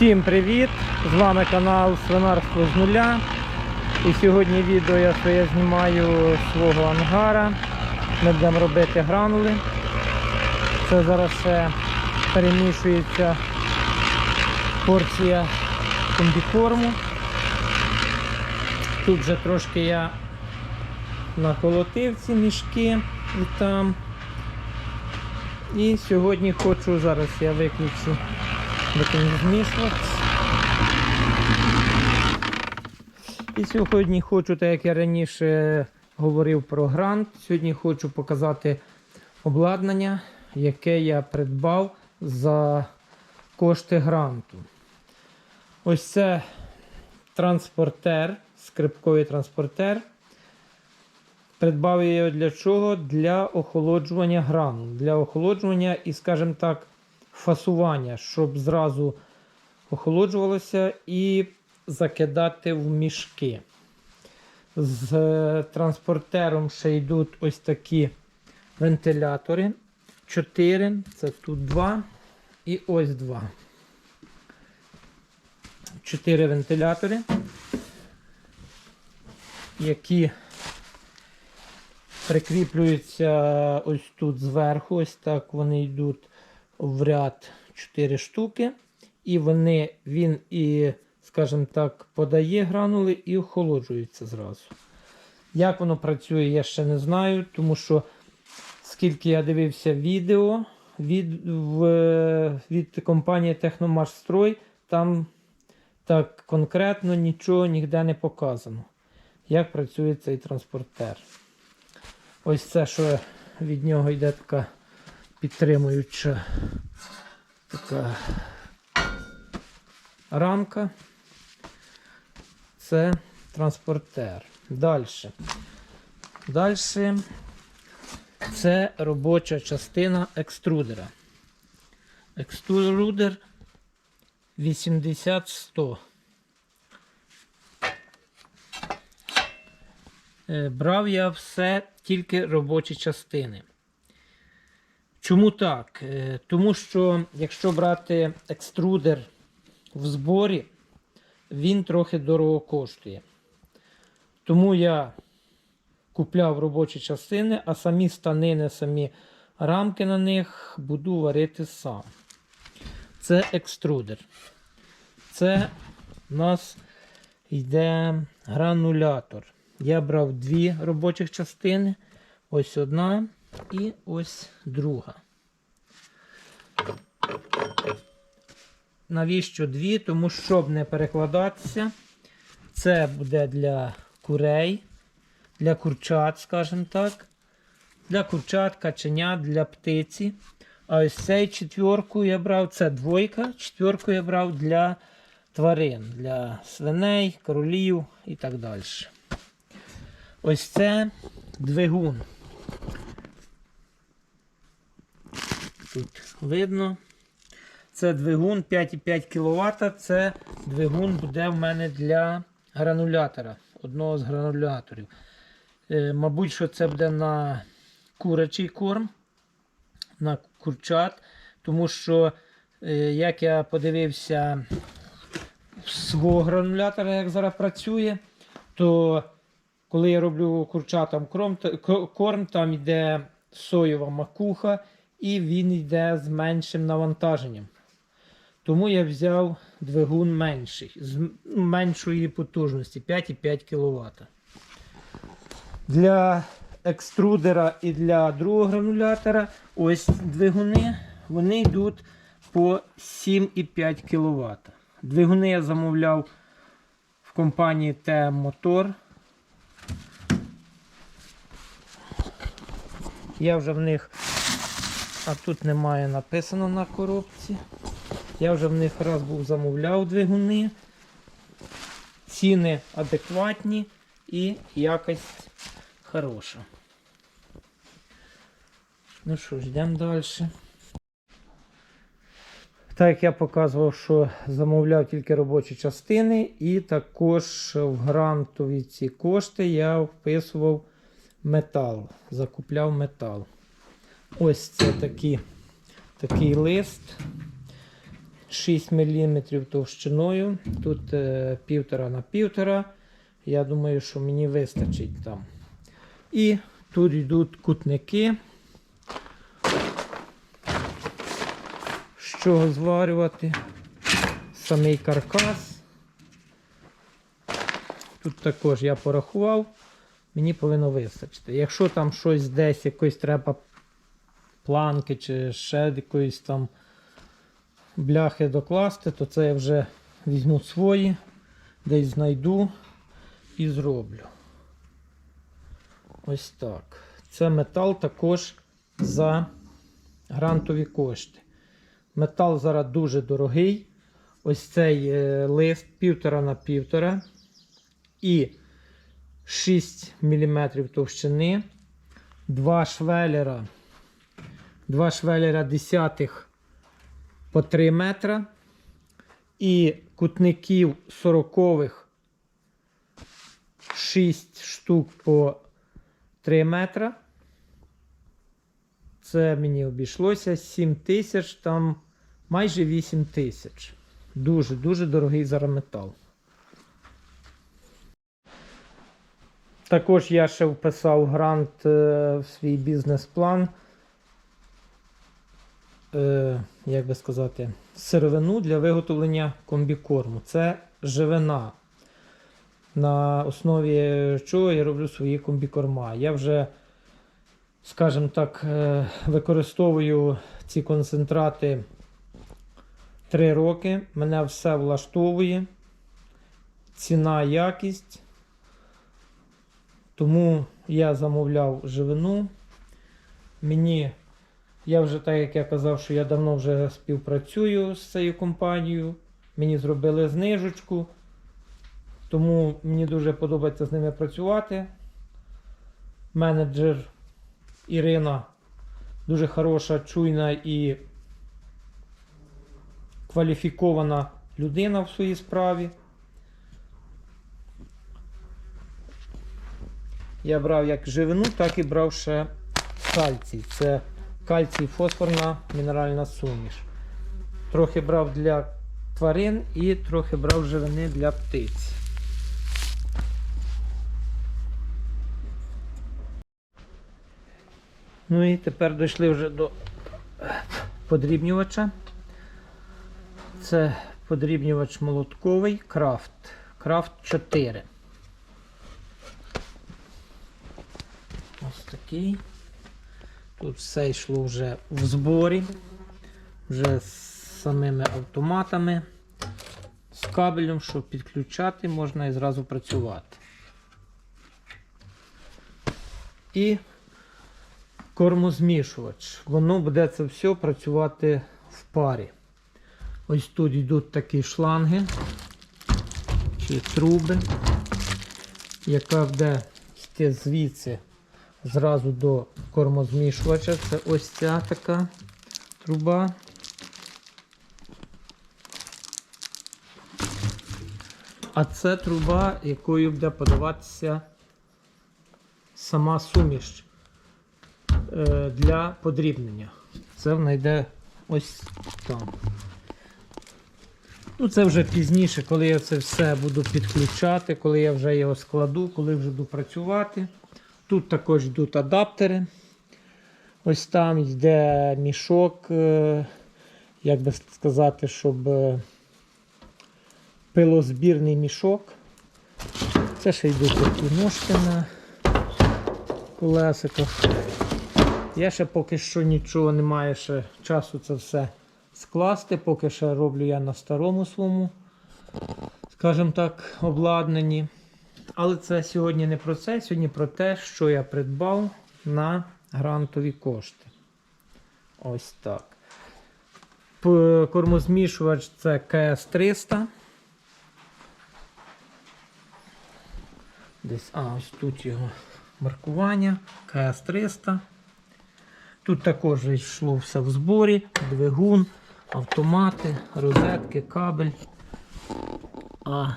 Всім привіт! З вами канал Свинарство з нуля. І сьогодні відео я своє знімаю з свого ангара. Ми будемо робити гранули. Це зараз ще перемішується порція комбікорму. Тут вже трошки я наколотив ці мішки і там. І сьогодні хочу, зараз я виключу змішувати. І сьогодні хочу, так як я раніше говорив про грант, сьогодні хочу показати обладнання, яке я придбав за кошти гранту. Ось це транспортер, скрипковий транспортер. Придбав я його для чого? Для охолоджування гранул. Для охолоджування і, скажімо так, фасування, щоб зразу охолоджувалося і закидати в мішки. З е, транспортером ще йдуть ось такі вентилятори. 4, це тут 2 і ось 2. 4 вентилятори, які прикріплюються ось тут зверху, ось так вони йдуть в ряд 4 штуки. І вони, він і, скажімо так, подає гранули і охолоджується зразу. Як воно працює, я ще не знаю, тому що скільки я дивився відео від, в, від компанії Техномашстрой, там так конкретно нічого ніде не показано, як працює цей транспортер. Ось це, що від нього йде така підтримуюча така рамка. Це транспортер. Далі. Далі це робоча частина екструдера. Екструдер 80-100. Е, Брав я все тільки робочі частини. Чому так? Е, Тому що якщо брати екструдер в зборі, він трохи дорого коштує. Тому я купляв робочі частини, а самі станини, самі рамки на них буду варити сам. Це екструдер. Це у нас йде гранулятор. Я брав дві робочих частини. Ось одна і ось друга. Навіщо дві? Тому щоб не перекладатися, це буде для курей, для курчат, скажімо так. Для курчат, каченят, для птиці. А ось цей четверку я брав, це двойка, четверку я брав для тварин, для свиней, королів і так далі. Ось це двигун. Тут видно. Це двигун 5,5 кВт. Це двигун буде в мене для гранулятора. Одного з грануляторів. Е, мабуть, що це буде на курячий корм, на курчат. Тому що, е, як я подивився свого гранулятора, як зараз працює, то коли я роблю курчатам корм, там йде соєва макуха і він йде з меншим навантаженням. Тому я взяв двигун менший, з меншої потужності 5,5 кВт. Для екструдера і для другого гранулятора ось двигуни вони йдуть по 7,5 кВт. Двигуни я замовляв в компанії Motor. Я вже в них, а тут немає написано на коробці. Я вже в них раз був замовляв двигуни. Ціни адекватні і якість хороша. Ну що ж, йдемо далі. Так як я показував, що замовляв тільки робочі частини, і також в грантові ці кошти я вписував метал, закупляв метал. Ось це такі, такий лист. 6 мм товщиною. Тут е, півтора на півтора. Я думаю, що мені вистачить там. І тут йдуть кутники. З чого зварювати? Самий каркас. Тут також я порахував, мені повинно вистачити. Якщо там щось десь якось треба планки чи ще якоїсь там бляхи докласти, то це я вже візьму свої, десь знайду і зроблю. Ось так. Це метал також за грантові кошти. Метал зараз дуже дорогий. Ось цей е, лист півтора на півтора і 6 мм товщини, два швелера, два швелера десятих по 3 метра і кутників сорокових 6 штук по 3 метра. Це мені обійшлося 7 тисяч, там майже 8 тисяч. Дуже-дуже дорогий зараз метал. Також я ще вписав грант е, в свій бізнес-план. Е, як би сказати, сировину для виготовлення комбікорму. Це живина. На основі чого я роблю свої комбікорма. Я вже, скажімо так, е, використовую ці концентрати 3 роки. Мене все влаштовує. Ціна, якість. Тому я замовляв живину. Мені, я вже так як я казав, що я давно вже співпрацюю з цією компанією. Мені зробили знижечку. Тому мені дуже подобається з ними працювати. Менеджер Ірина дуже хороша, чуйна і кваліфікована людина в своїй справі. Я брав як живину, так і брав ще кальцій. Це кальцій фосфорна мінеральна суміш. Трохи брав для тварин і трохи брав живини для птиць. Ну і тепер дійшли вже до подрібнювача. Це подрібнювач молотковий крафт. Крафт 4. Ось такий. Тут все йшло вже в зборі, вже з самими автоматами, з кабелем, щоб підключати, можна і зразу працювати. І кормозмішувач. Воно буде це все працювати в парі. Ось тут йдуть такі шланги чи труби, яка буде звідси зразу до кормозмішувача. Це ось ця така труба. А це труба, якою буде подаватися сама суміш е, для подрібнення. Це вона йде ось там. Ну, це вже пізніше, коли я це все буду підключати, коли я вже його складу, коли вже буду працювати. Тут також йдуть адаптери. Ось там йде мішок, е, як би сказати, щоб е, пилозбірний мішок. Це ще йдуть такі ножки на колесиках. Я ще поки що нічого не маю ще часу це все скласти, поки ще роблю я на старому своєму, скажімо так, обладнанні. Але це сьогодні не про це, сьогодні про те, що я придбав на грантові кошти. Ось так. Кормозмішувач це КС-300. Десь, а, ось тут його маркування. КС-300. Тут також йшло все в зборі, двигун, автомати, розетки, кабель. А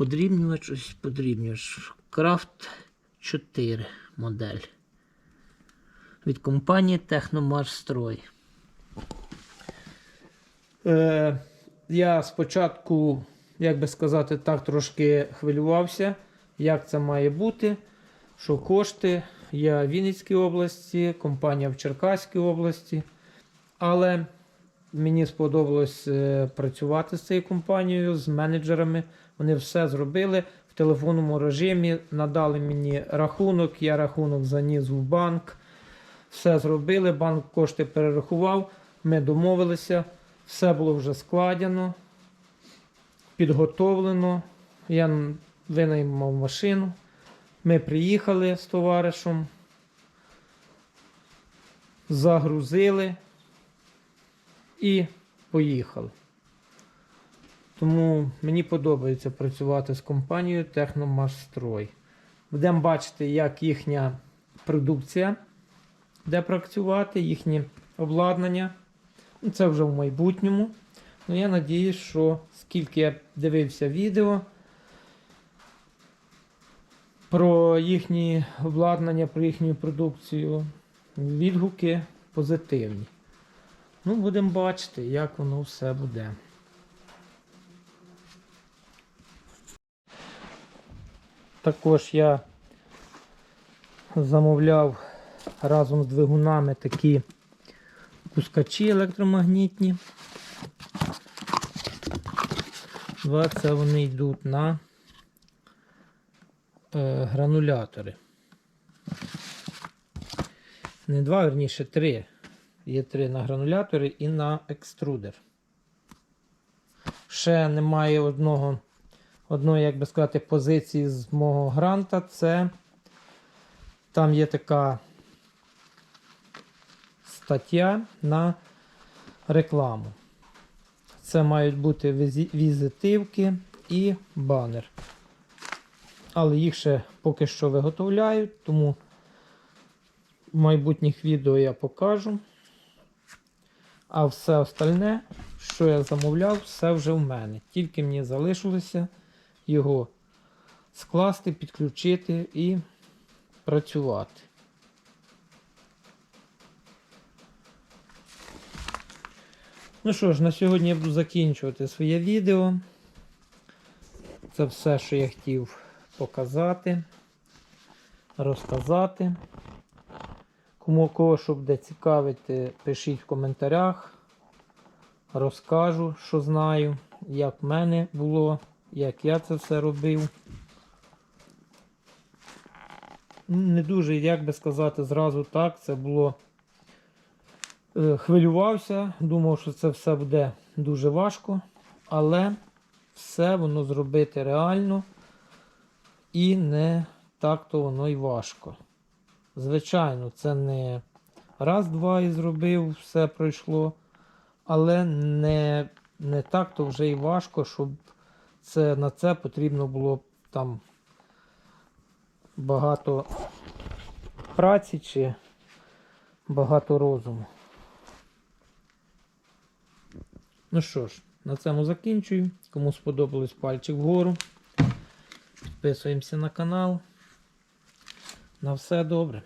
подрібнювач, ось подрібнювач. Крафт 4 модель. Від компанії Техномаш Строй. Е, я спочатку, як би сказати, так трошки хвилювався, як це має бути, що кошти. Я в Вінницькій області, компанія в Черкаській області. Але мені сподобалось е, працювати з цією компанією, з менеджерами. Вони все зробили в телефонному режимі, надали мені рахунок, я рахунок заніс в банк. Все зробили, банк кошти перерахував, ми домовилися, все було вже складено, підготовлено. Я винаймав машину. Ми приїхали з товаришем, загрузили і поїхали. Тому мені подобається працювати з компанією Техномашстрой. Будемо бачити, як їхня продукція буде працювати, їхнє обладнання. Ну, Це вже в майбутньому. Ну, я надіюсь, що скільки я дивився відео про їхні обладнання, про їхню продукцію, відгуки позитивні. Ну, будемо бачити, як воно все буде. Також я замовляв разом з двигунами такі пускачі електромагнітні. Це вони йдуть на е, гранулятори. Не два, верніше, три. Є три на гранулятори і на екструдер. Ще немає одного, одної, як би сказати, позиції з мого гранта. Це там є така стаття на рекламу. Це мають бути візитивки і банер. Але їх ще поки що виготовляють, тому в майбутніх відео я покажу. А все остальне, що я замовляв, все вже в мене. Тільки мені залишилося його скласти, підключити і працювати. Ну що ж, на сьогодні я буду закінчувати своє відео. Це все, що я хотів показати, розказати. Кому кого що буде цікавити, пишіть в коментарях. Розкажу, що знаю, як в мене було, як я це все робив. Ну, Не дуже, як би сказати, зразу так. Це було. Е, Хвилювався, думав, що це все буде дуже важко, але все воно зробити реально і не так то воно й важко. Звичайно, це не раз-два і зробив, все пройшло, але не, не так то вже й важко, щоб це, на це потрібно було там багато праці чи багато розуму. Ну що ж, на цьому закінчую. Кому сподобалось пальчик вгору. Підписуємося на канал. На все добре.